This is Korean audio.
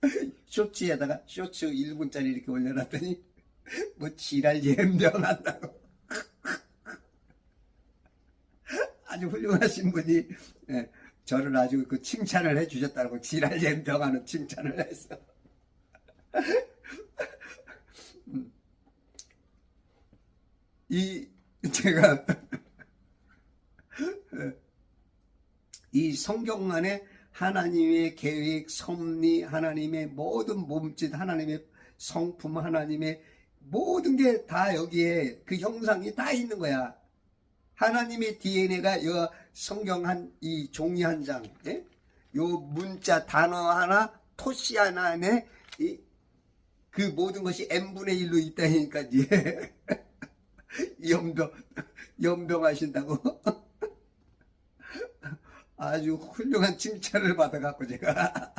쇼츠에다가 쇼츠 1분짜리 이렇게 올려놨더니 뭐 지랄 연병한다고 아주 훌륭하신 분이 예, 저를 아주 그 칭찬을 해주셨다고 지랄 연병하는 칭찬을 했어. 음. 이 제가 이 성경 안에 하나님의 계획, 섭리, 하나님의 모든 몸짓, 하나님의 성품, 하나님의 모든 게 다 여기에 그 형상이 다 있는 거야. 하나님의 DNA가 여 성경 한 이 종이 한 장, 예? 요 문자 단어 하나, 토시 하나 안에 이, 그 모든 것이 n분의 1로 있다니까 예. 연병 연병하신다고 아주 훌륭한 칭찬을 받아갖고 제가